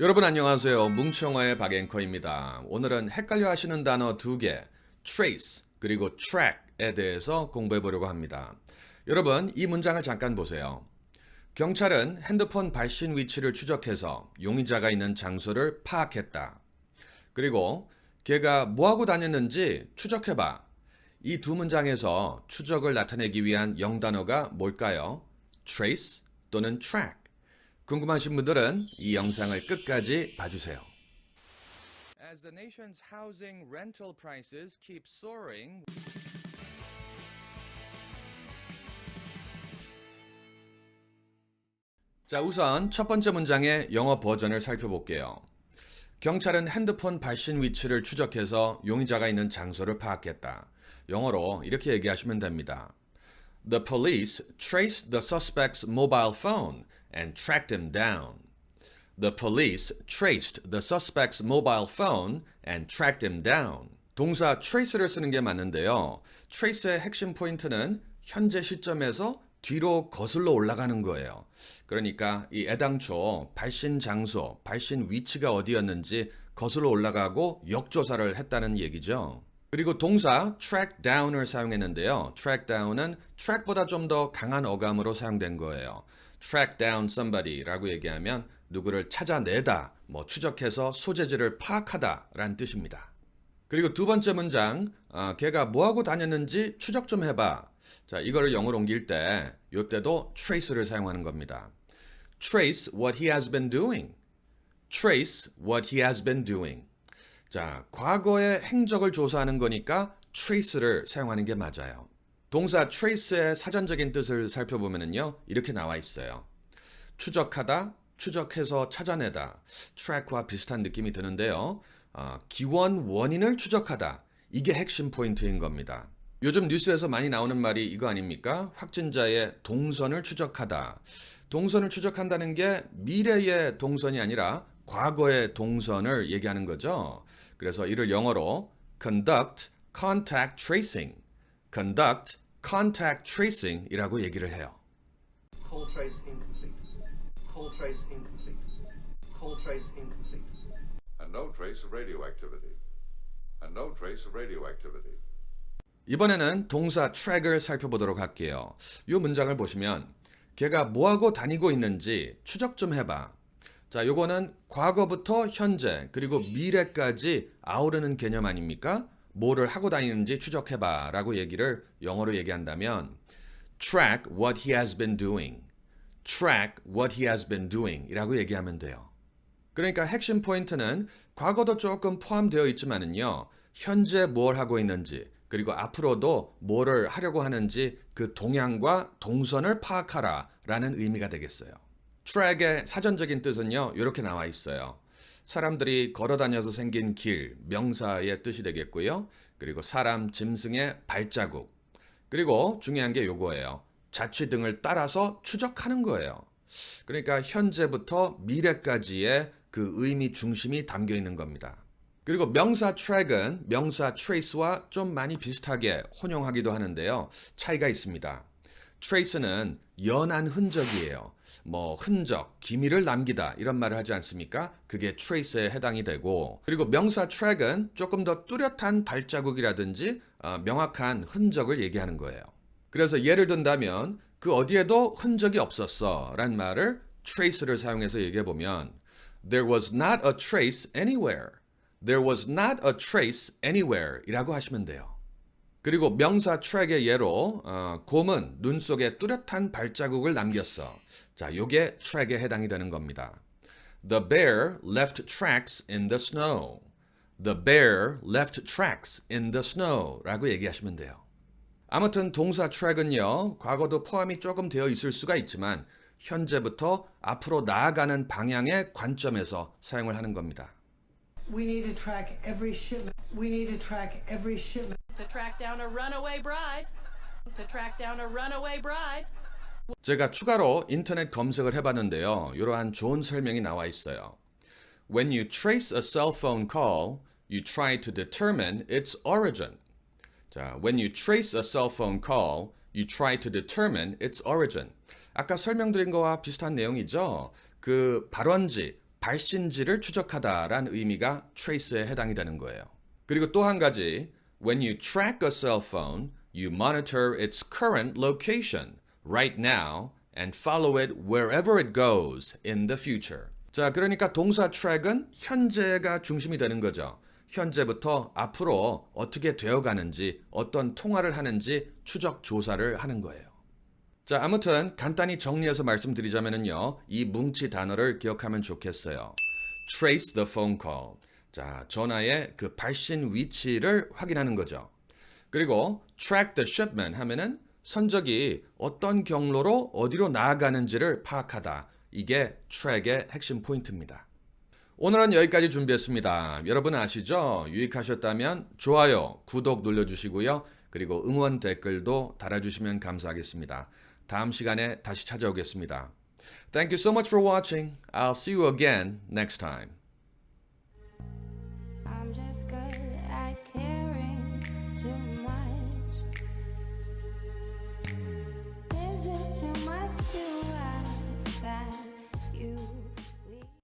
여러분 안녕하세요. 뭉청화의 박앵커입니다. 오늘은 헷갈려 하시는 단어 두 개, trace 그리고 track에 대해서 공부해 보려고 합니다. 여러분 이 문장을 잠깐 보세요. 경찰은 핸드폰 발신 위치를 추적해서 용의자가 있는 장소를 파악했다. 그리고 걔가 뭐하고 다녔는지 추적해봐. 이 두 문장에서 추적을 나타내기 위한 영단어가 뭘까요? trace 또는 track. 궁금하신 분들은 이 영상을 끝까지 봐주세요. As the nation's housing rental prices keep soaring, 자, 우선 첫 번째 문장의 영어 버전을 살펴볼게요. 경찰은 핸드폰 발신 위치를 추적해서 용의자가 있는 장소를 파악했다. 영어로 이렇게 얘기하시면 됩니다. The police traced the suspect's mobile phone and tracked him down. The police traced the suspect's mobile phone and tracked him down. 동사 trace를 쓰는 게 맞는데요. trace의 핵심 포인트는 현재 시점에서 뒤로 거슬러 올라가는 거예요. 그러니까 이 애당초 발신 장소, 발신 위치가 어디였는지 거슬러 올라가고 역조사를 했다는 얘기죠. 그리고 동사 track down을 사용했는데요. track down은 track보다 좀 더 강한 어감으로 사용된 거예요. Track down somebody라고 얘기하면 누구를 찾아내다, 뭐 추적해서 소재지를 파악하다라는 뜻입니다. 그리고 두 번째 문장, 아, 걔가 뭐하고 다녔는지 추적 좀 해봐. 자, 이거를 영어로 옮길 때, 요때도 trace를 사용하는 겁니다. trace what he has been doing. trace what he has been doing. 자, 과거의 행적을 조사하는 거니까 trace를 사용하는 게 맞아요. 동사 trace의 사전적인 뜻을 살펴보면요. 이렇게 나와 있어요. 추적하다, 추적해서 찾아내다. track와 비슷한 느낌이 드는데요. 아, 기원 원인을 추적하다. 이게 핵심 포인트인 겁니다. 요즘 뉴스에서 많이 나오는 말이 이거 아닙니까? 확진자의 동선을 추적하다. 동선을 추적한다는 게 미래의 동선이 아니라 과거의 동선을 얘기하는 거죠. 그래서 이를 영어로 conduct contact tracing, conduct contact tracing 이라고 얘기를 해요. Call trace incomplete. Call trace incomplete. Call trace incomplete. and no trace of radioactivity. And no trace of radioactivity. 이번에는 동사 track을 살펴보도록 할게요. 이 문장을 보시면 걔가 뭐하고 다니고 있는지 추적 좀 해봐. 자, 요거는 과거부터 현재 그리고 미래까지 아우르는 개념 아닙니까? 뭐를 하고 다니는지 추적해봐 라고 얘기를 영어로 얘기한다면 track what he has been doing. track what he has been doing 이라고 얘기하면 돼요. 그러니까 핵심 포인트는 과거도 조금 포함되어 있지만은요, 현재 뭘 하고 있는지, 그리고 앞으로도 뭐를 하려고 하는지 그 동향과 동선을 파악하라 라는 의미가 되겠어요. 트랙의 사전적인 뜻은요, 이렇게 나와 있어요. 사람들이 걸어 다녀서 생긴 길, 명사의 뜻이 되겠고요. 그리고 사람, 짐승의 발자국. 그리고 중요한 게 요거예요. 자취 등을 따라서 추적하는 거예요. 그러니까 현재부터 미래까지의 그 의미 중심이 담겨 있는 겁니다. 그리고 명사 track은 명사 trace와 좀 많이 비슷하게 혼용하기도 하는데요. 차이가 있습니다. Trace는 연한 흔적이에요. 뭐 흔적, 기미를 남기다 이런 말을 하지 않습니까? 그게 trace에 해당이 되고 그리고 명사 track은 조금 더 뚜렷한 발자국이라든지 어, 명확한 흔적을 얘기하는 거예요. 그래서 예를 든다면 그 어디에도 흔적이 없었어 라는 말을 trace를 사용해서 얘기해 보면 There was not a trace anywhere. There was not a trace anywhere 이라고 하시면 돼요. 그리고 명사 track의 예로 어, 곰은 눈 속에 뚜렷한 발자국을 남겼어. 자, 요게 track에 해당이 되는 겁니다. The bear left tracks in the snow. The bear left tracks in the snow 라고 얘기하시면 돼요. 아무튼 동사 track은요, 과거도 포함이 조금 되어 있을 수가 있지만, 현재부터 앞으로 나아가는 방향의 관점에서 사용을 하는 겁니다. We need to track every shipment. We need to track every shipment. 제가 추가로 인터넷 검색을 해봤는데요. 이러한 좋은 설명이 나와 있어요. When you trace a cell phone call, you try to determine its origin. 자, when you trace a cell phone call, you try to determine its origin. 아까 설명드린 거와 비슷한 내용이죠. 그 발원지, 발신지를 추적하다라는 의미가 trace에 해당이 되는 거예요. 그리고 또 한 가지, when you track a cell phone, you monitor its current location right now and follow it wherever it goes in the future. 자, 그러니까 동사 track은 현재가 중심이 되는 거죠. 현재부터 앞으로 어떻게 되어 가는지, 어떤 통화를 하는지 추적 조사를 하는 거예요. 자, 아무튼 간단히 정리해서 말씀드리자면요. 이 뭉치 단어를 기억하면 좋겠어요. trace the phone call. 자, 전화의 그 발신 위치를 확인하는 거죠. 그리고 track the shipment 하면은 선적이 어떤 경로로 어디로 나아가는지를 파악하다. 이게 track의 핵심 포인트입니다. 오늘은 여기까지 준비했습니다. 여러분 아시죠? 유익하셨다면 좋아요, 구독 눌러주시고요. 그리고 응원 댓글도 달아주시면 감사하겠습니다. 다음 시간에 다시 찾아오겠습니다. Thank you so much for watching. I'll see you again next time. to